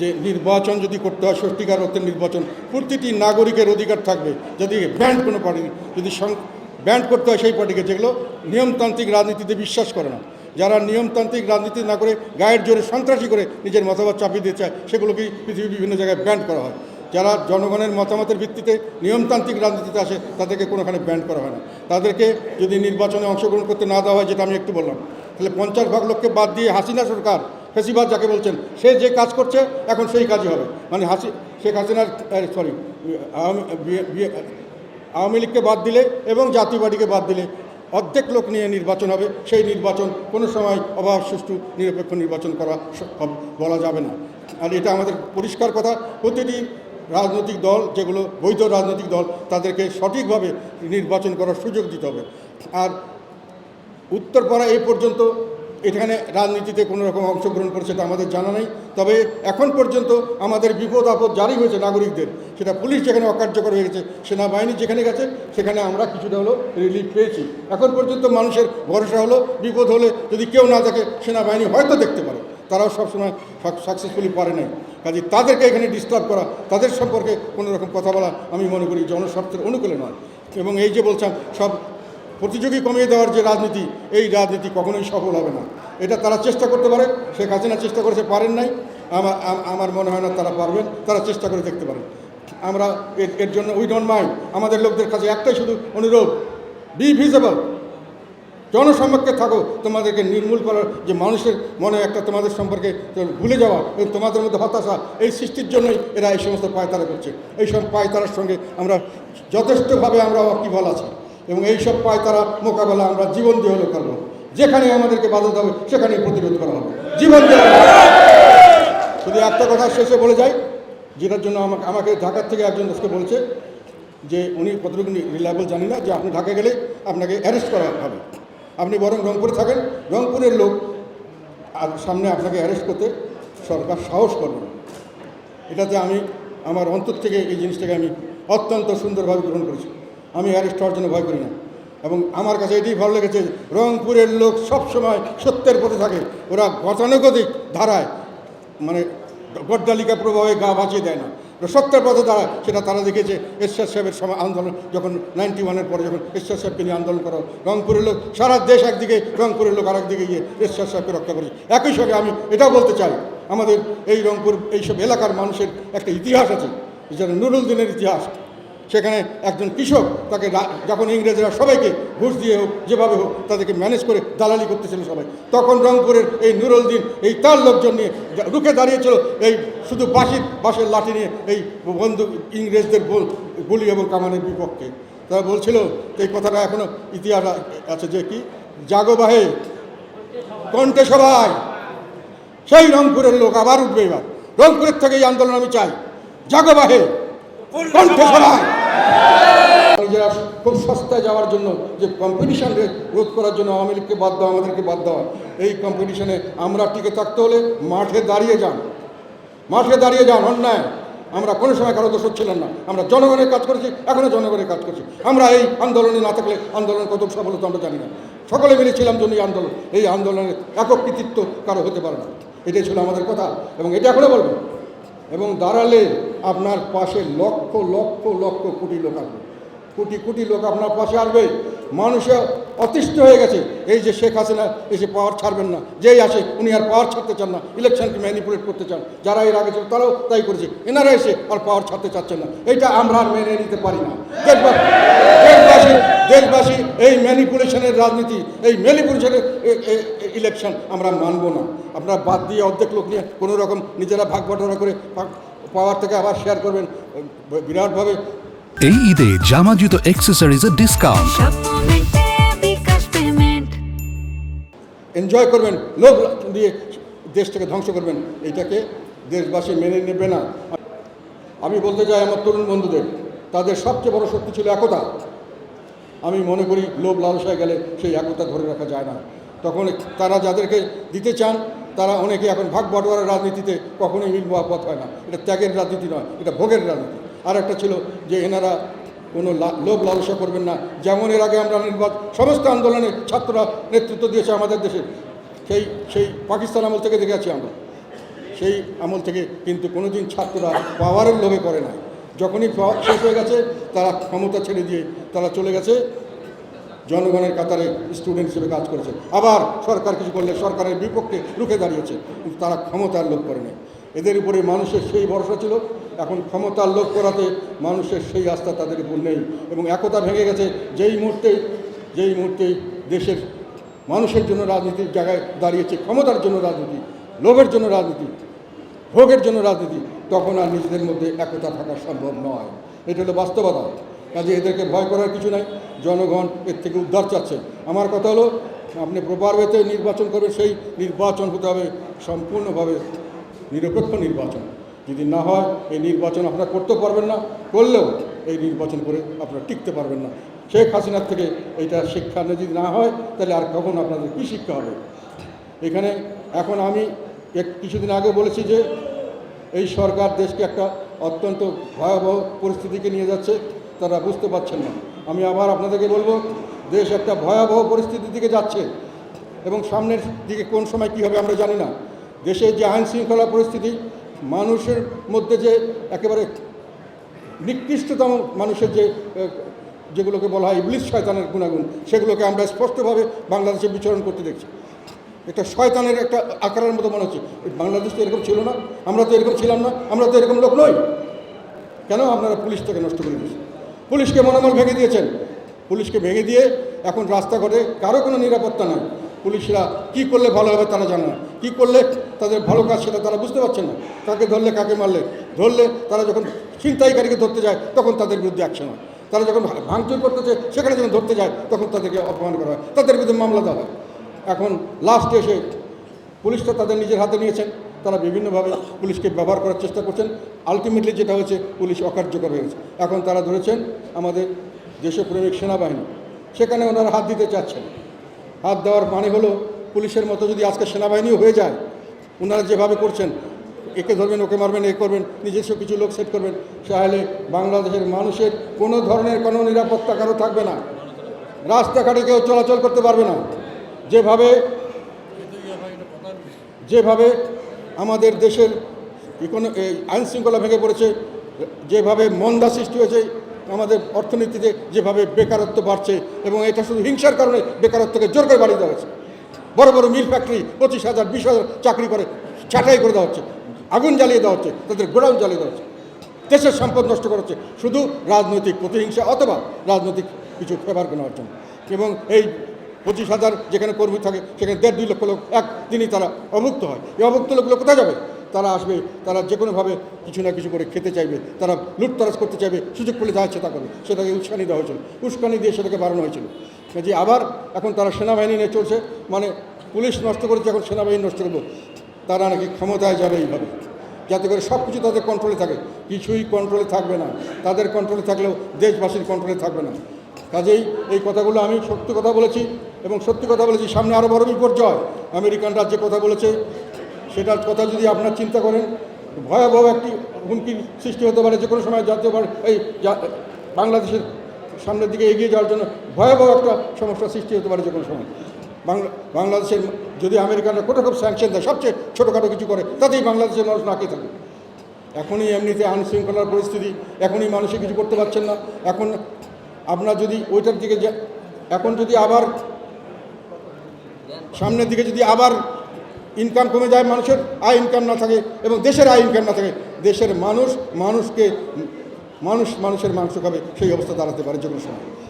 যে নির্বাচন যদি করতে হয়, সত্যিকার অর্থে নির্বাচন, প্রতিটি নাগরিকের অধিকার থাকবে। যদি ব্যান্ড কোনো পার্টি, যদি ব্যান্ড করতে হয় সেই পার্টিকে, যেগুলো নিয়মতান্ত্রিক রাজনীতিতে বিশ্বাস করে না। যারা নিয়মতান্ত্রিক রাজনীতি না করে, গায়ের জোরে সন্ত্রাসী করে নিজের মতামত চাপিয়ে দিতে চায়, সেগুলোকেই পৃথিবীর বিভিন্ন জায়গায় ব্যান্ড করা হয়। যারা জনগণের মতামতের ভিত্তিতে নিয়মতান্ত্রিক রাজনীতিতে আসে, তাদেরকে কোনোখানে ব্যান্ড করা হয় না। তাদেরকে যদি নির্বাচনে অংশগ্রহণ করতে না দেওয়া হয়, যেটা আমি একটু বললাম, তাহলে পঞ্চাশ ভাগ লোককে বাদ দিয়ে হাসিনা সরকার ফেসিবাদ যাকে বলছেন, সে যে কাজ করছে, এখন সেই কাজই হবে। মানে হাসি, শেখ হাসিনার সরি আওয়ামী লীগকে বাদ দিলে এবং জাতীয় পার্টিকে বাদ দিলে অর্ধেক লোক নিয়ে নির্বাচন হবে। সেই নির্বাচন কোনো সময় অভাব, সুষ্ঠু, নিরপেক্ষ নির্বাচন করা বলা যাবে না। আর এটা আমাদের পরিষ্কার কথা, প্রতিটি রাজনৈতিক দল, যেগুলো বৈধ রাজনৈতিক দল, তাদেরকে সঠিকভাবে নির্বাচন করার সুযোগ দিতে হবে। আর উত্তরপাড়া এই পর্যন্ত এখানে রাজনীতিতে কোনো রকম অংশগ্রহণ করেছে তা আমাদের জানা নেই। তবে এখন পর্যন্ত আমাদের বিপদ আপদ জারি হয়েছে নাগরিকদের। সেটা পুলিশ যেখানে অকার্যকর হয়ে গেছে, সেনাবাহিনী যেখানে গেছে, সেখানে আমরা কিছুটা হলো রিলিফ পেয়েছি। এখন পর্যন্ত মানুষের ভরসা হলো, বিপদ হলে যদি কেউ না থাকে সেনাবাহিনী হয়তো দেখতে পারে। তারাও সবসময় সাকসেসফুলি পারে নাই। কাজে তাদেরকে এখানে ডিস্টার্ব করা, তাদের সম্পর্কে কোনো রকম কথা বলা আমি মনে করি জনস্বার্থের অনুকূলে নয়। এবং এই যে বলছিলাম সব প্রতিযোগী কমিয়ে দেওয়ার যে রাজনীতি, এই রাজনীতি কখনোই সফল হবে না। এটা তারা চেষ্টা করতে পারে, শেখ হাসিনা চেষ্টা করেছে, পারেন নাই। আমার আমার মনে হয় না তারা পারবেন, তারা চেষ্টা করে দেখতে পারেন। আমরা এর এর জন্য উই ডোন্ট মাইন্ড আমাদের লোকদের কাছে একটাই শুধু অনুরোধ বি ভিজেবল জনসম্পর্কে থাকো, তোমাদেরকে নির্মূল করার যে মানুষের মনে একটা তোমাদের সম্পর্কে ভুলে যাওয়া এবং তোমাদের মধ্যে হতাশা, এই সৃষ্টির জন্যই এরা এই সমস্ত পায়তারা করছে। এই সব পায়তারার সঙ্গে আমরা যথেষ্টভাবে আমরা অকিবল আছি। এবং এই সব পায়তারা মোকাবেলা আমরা জীবন দিয়ে হলেও করব। যেখানে আমাদেরকে বাধা দেবে, সেখানেই প্রতিরোধ করা হবে। জীবন দিয়ে শুধু একটা কথা শেষে বলে যাই, যেটার জন্য আমাকে আমাকে ঢাকার থেকে একজন আজকে বলছে যে উনি কতটুকু রিলায়েবল জানি না, যে আপনি ঢাকা গেলে আপনাকে অ্যারেস্ট করা হবে। আপনি বরং রংপুরে থাকেন। রংপুরের লোক আর সামনে আপনাকে অ্যারেস্ট করতে সরকার সাহস করবে এটাতে আমি আমার অন্তর থেকে এই জিনিসটাকে আমি অত্যন্ত সুন্দরভাবে গ্রহণ করেছি। আমি অ্যারেস্ট হওয়ার জন্য ভয় করি না। এবং আমার কাছে এটাই ভালো লেগেছে, রংপুরের লোক সবসময় সত্যের পথে থাকে। ওরা গতানুগতিক ধারায় মানে গড্ডালিকা প্রভাবে গা বাঁচিয়ে দেয় না। সত্যের পথে দাঁড়ায়, সেটা তারা দেখেছে। ঈশ্বর সাহেবের সময় আন্দোলন, যখন নাইনটি ওয়ানের পরে যখন ঈশ্বর সাহেবকে নিয়ে আন্দোলন করা রংপুরের লোক, সারা দেশ একদিকে, রংপুরের লোক আরেক দিকে গিয়ে ঈশ্বর সাহেবকে রক্ষা করেছে। একই সঙ্গে আমি এটাও বলতে চাই, আমাদের এই রংপুর, এইসব এলাকার মানুষের একটা ইতিহাস আছে, যেটা নুরুল দিনের ইতিহাস। সেখানে একজন কৃষক তাকে যখন ইংরেজরা সবাইকে ঘুষ দিয়ে হোক, যেভাবে হোক, তাদেরকে ম্যানেজ করে দালালি করতেছিল সবাই। তখন রংপুরের এই নুরুল দিন এই তার লোকজন নিয়ে রুখে দাঁড়িয়েছিল এই শুধু বাঁশির, বাঁশের লাঠি নিয়ে এই বন্ধু ইংরেজদের গুলি এবং কামানের বিপক্ষে। তারা বলছিল, এই কথাটা এখনও ইতিহাস আছে যে কি, জাগো বাহে, কণ্ঠে সবাই, সেই রংপুরের লোক আবার উঠবে এবার। রংপুরের থেকে এই আন্দোলন আমি চাই। জাগো বাহে, কণ্ঠে সবাই। নিজেরা খুব সস্তায় যাওয়ার জন্য যে কম্পিটিশন রোধ করার জন্য আওয়ামী লীগকে বাদ দেওয়া আমাদেরকে বাদ দেওয়া এই কম্পিটিশনে আমরা টিকে থাকতে হলে মাঠে দাঁড়িয়ে যান। মাঠে দাঁড়িয়ে যান, অন্যায়। আমরা কোনো সময় কারও দোষ ছিলাম না। আমরা জনগণের কাজ করেছি এখনও জনগণের কাজ করছি। আমরা এই আন্দোলনে না থাকলে আন্দোলন কত সফলতা আমরা জানি না। সকলে মিলেছিলাম জন্য এই আন্দোলন। এই আন্দোলনের একক কৃতিত্ব কারও হতে পারে না। এটাই ছিল আমাদের কথা, এবং এটা এখনও বলব। এবং দাঁড়ালে আপনার পাশে লক্ষ লক্ষ লক্ষ কোটি লোক আসবে। কোটি কোটি লোক আপনার পাশে আসবে। মানুষে অতিষ্ঠ হয়ে গেছে। এই যে শেখ হাসিনা এসে পাওয়ার ছাড়বেন না। যেই আসে উনি আর পাওয়ার ছাড়তে চান না। ইলেকশনকে ম্যানিপুলেট করতে চান। যারা এর আগে ছিল, তারাও তাই করেছে। এনারা এসে আর পাওয়ার ছাড়তে চাচ্ছেন না। এটা আমরা আর মেনে নিতে পারি না। দেশবা- দেশবাসী দেশবাসী এই ম্যানিপুলেশনের রাজনীতি এই ম্যানিপুলেশনের ইলেকশন আমরা মানব না। আপনারা বাদ দিয়ে অর্ধেক লোক নিয়ে কোনো রকম নিজেরা ভাগ বটরা করে পাওয়ার থেকে আবার শেয়ার করবেন বিরাটভাবে। এই ঈদে জামা জুতো অ্যাক্সেসরিজের ডিসকাউন্ট এনজয় করবেন লোভ দিয়ে দেশটাকে ধ্বংস করবেন এইটাকে দেশবাসী মেনে নেবে না। আমি বলতে চাই আমার তরুণ বন্ধুদের তাদের সবচেয়ে বড় শক্তি ছিল একতা। আমি মনে করি লোভ লালসায় গেলে সেই একতা ধরে রাখা যায় না। তখন তারা যাদেরকে দিতে চান, তারা অনেকে এখন ভাগ বটোয়ারের রাজনীতিতে কখনোই মিল পথ হয় না। এটা ত্যাগের রাজনীতি নয়, এটা ভোগের রাজনীতি। আর একটা ছিল যে এনারা কোনো লোভ লালসা করবেন না। যেমন এর আগে আমরা নির্বাচন সমস্ত আন্দোলনে ছাত্ররা নেতৃত্ব দিয়েছে আমাদের দেশে। সেই সেই পাকিস্তান আমল থেকে দেখে আছি আমরা। সেই আমল থেকে কিন্তু কোনোদিন ছাত্ররা পাওয়ারের লোভে করে না যখনই শেষ হয়ে গেছে, তারা ক্ষমতা ছেড়ে দিয়ে তারা চলে গেছে। জনগণের কাতারে স্টুডেন্ট হিসেবে কাজ করেছে। আবার সরকার কিছু করলে সরকারের বিপক্ষে রুখে দাঁড়িয়েছে, কিন্তু তারা ক্ষমতার লোভ করেনি এদের উপরে মানুষের সেই ভরসা ছিল। এখন ক্ষমতার লোভ করাতে মানুষের সেই আস্থা তাদের উপর নেই এবং একতা ভেঙে গেছে। যেই মুহূর্তেই যেই মুহূর্তেই দেশের মানুষের জন্য রাজনীতির জায়গায় দাঁড়িয়েছে, ক্ষমতার জন্য রাজনীতি, লোভের জন্য রাজনীতি, ভোগের জন্য রাজনীতি তখন আর নিজেদের মধ্যে একতা থাকা সম্ভব নয়। এটা হলো বাস্তবতা। কাজে এদেরকে ভয় করার কিছু নাই। জনগণ এর থেকে উদ্ধার চাচ্ছে। আমার কথা হলো, আপনি প্রপার ওয়েতে নির্বাচন করবেন, সেই নির্বাচন হতে হবে সম্পূর্ণভাবে নিরপেক্ষ নির্বাচন। যদি না হয়, এই নির্বাচন আপনারা করতে পারবেন না, করলেও এই নির্বাচন করে আপনারা টিকতে পারবেন না। শেখ হাসিনার থেকে এইটা শিক্ষা যদি না হয়, তাহলে আর কখন আপনাদের কী শিক্ষা হবে? এখানে এখন আমি এক কিছুদিন আগে বলেছি যে এই সরকার দেশকে একটা অত্যন্ত ভয়াবহ পরিস্থিতিকে নিয়ে যাচ্ছে, তারা বুঝতে পারছেন না। আমি আবার আপনাদেরকে বলব, দেশ একটা ভয়াবহ পরিস্থিতির দিকে যাচ্ছে এবং সামনের দিকে কোন সময় কী হবে আমরা জানি না। দেশের যে আইন শৃঙ্খলা পরিস্থিতি, মানুষের মধ্যে যে একেবারে নিকৃষ্টতম মানুষের যে যেগুলোকে বলা হয় ইবলিশ শয়তানের গুণাগুণ, সেগুলোকে আমরা স্পষ্টভাবে বাংলাদেশে বিচরণ করতে দেখছি। একটা শয়তানের একটা আকারের মতো মনে হচ্ছে। বাংলাদেশ তো এরকম ছিল না, আমরা তো এরকম ছিলাম না, আমরা তো এরকম লোক নই। কেন আপনারা পুলিশটাকে নষ্ট করে দিয়েছেন? পুলিশকে মনোমল ভেঙে দিয়েছেন। পুলিশকে ভেঙে দিয়ে এখন রাস্তাঘাটে কারও কোনো নিরাপত্তা নাই। পুলিশরা কি করলে ভালো হবে তারা জানে না। কী করলে তাদের ভালো কাজ সেটা তারা বুঝতে পারছে না। কাকে ধরলে কাকে মারলে? ধরলে তারা যখন ছিনতাইকারীকে ধরতে যায়, তখন তাদের বিরুদ্ধে অ্যাকশন হয়। তারা যখন ভাঙচুর করতেছে, সেখানে যখন ধরতে যায়, তখন তাদেরকে অপমান করা হয়। তাদের বিরুদ্ধে মামলা দেওয়া হয়। এখন লাস্টে এসে পুলিশ তো তাদের নিজের হাতে নিয়েছেন। তারা বিভিন্নভাবে পুলিশকে ব্যবহার করার চেষ্টা করছেন। আলটিমেটলি যেটা হচ্ছে পুলিশ অকার্যকর হয়ে গেছে। এখন তারা ধরেছেন আমাদের দেশপ্রেমিক সেনাবাহিনী। সেখানে ওনারা হাত দিতে চাচ্ছেন। হাত দেওয়ার মানে হলো, পুলিশের মতো যদি আজকে সেনাবাহিনীও হয়ে যায়, ওনারা যেভাবে করছেন, একে ধরবেন, ওকে মারবেন, এ করবেন, নিজস্ব কিছু লোক সেট করবেন, তাহলে বাংলাদেশের মানুষের কোনো ধরনের কোনো নিরাপত্তা কারও থাকবে না। রাস্তাঘাটে কেউ চলাচল করতে পারবে না। যেভাবে যেভাবে আমাদের দেশের ইকোনো আইন শৃঙ্খলা ভেঙে পড়েছে, যেভাবে মন্দা সৃষ্টি হয়েছে, আমাদের অর্থনীতিতে যেভাবে বেকারত্ব বাড়ছে এবং এটা শুধু হিংসার কারণে বেকারত্বকে জোর করে বাড়িয়ে দেওয়া হচ্ছে। বড় বড় মিল ফ্যাক্টরি পঁচিশ হাজার, বিশ হাজার চাকরি করে, ছাঁটাই করে দেওয়া হচ্ছে। আগুন জ্বালিয়ে দেওয়া হচ্ছে, তাদের গোডাউন জ্বালিয়ে দেওয়া হচ্ছে। দেশের সম্পদ নষ্ট করা হচ্ছে, শুধু রাজনৈতিক প্রতিহিংসা অথবা রাজনৈতিক কিছু ফেভার কেনার জন্য এবং এই পঁচিশ হাজার যেখানে কর্মী থাকে, সেখানে দেড় দুই লক্ষ লোক, এক একদিনই তারা অভুক্ত হয়। এই অভুক্ত লোকগুলো কোথায় যাবে? তারা আসবে, তারা যে কোনোভাবে কিছু না কিছু করে খেতে চাইবে, তারা লুটতরাজ করতে চাইবে, সুযোগ পেলে যা ইচ্ছে তা করবে। সেটাকে উস্কানি দেওয়া হয়েছিল। উস্কানি দিয়ে সেটাকে বাড়ানো হয়েছিল। যে আবার এখন তারা সেনাবাহিনী নিয়ে চলছে মানে পুলিশ নষ্ট করেছে, এখন সেনাবাহিনী নষ্ট করব। তারা নাকি ক্ষমতায় যাবে এইভাবে। যাতে করে সব কিছু তাদের কন্ট্রোলে থাকে। কিছুই কন্ট্রোলে থাকবে না। তাদের কন্ট্রোলে থাকলেও দেশবাসীর কন্ট্রোলে থাকবে না। কাজেই এই কথাগুলো আমি সত্যি কথা বলেছি। এবং সত্যি কথা বলেছি, সামনে আরও বড় বিপর্যয়। আমেরিকানরা যে কথা বলেছে। সেটার কথা যদি আপনার চিন্তা করেন, ভয়াবহ একটি হুমকির সৃষ্টি হতে পারে যে কোনো সময় জাতীয় এই বাংলাদেশের সামনের দিকে এগিয়ে যাওয়ার জন্য ভয়াবহ একটা সমস্যা সৃষ্টি হতে পারে যে কোনো সময়। বাংলা, বাংলাদেশের যদি আমেরিকানরা কোথাও খুব স্যাংশন দেয়, সবচেয়ে ছোটোখাটো কিছু করে, তাতেই বাংলাদেশের মানুষ নাকি থাকে এখনই এমনিতে আইন শৃঙ্খলার পরিস্থিতি, এখনই মানুষে কিছু করতে পারছেন না। এখন আপনার যদি ওইটার দিকে এখন যদি আবার সামনের দিকে যদি আবার ইনকাম কমে যায় মানুষের, আয় ইনকাম না থাকে এবং দেশের আয় ইনকাম না থাকে, দেশের মানুষ মানুষকে, মানুষ মানুষের মাংস খাবে, সেই অবস্থা দাঁড়াতে পারে যে কোনো সময়।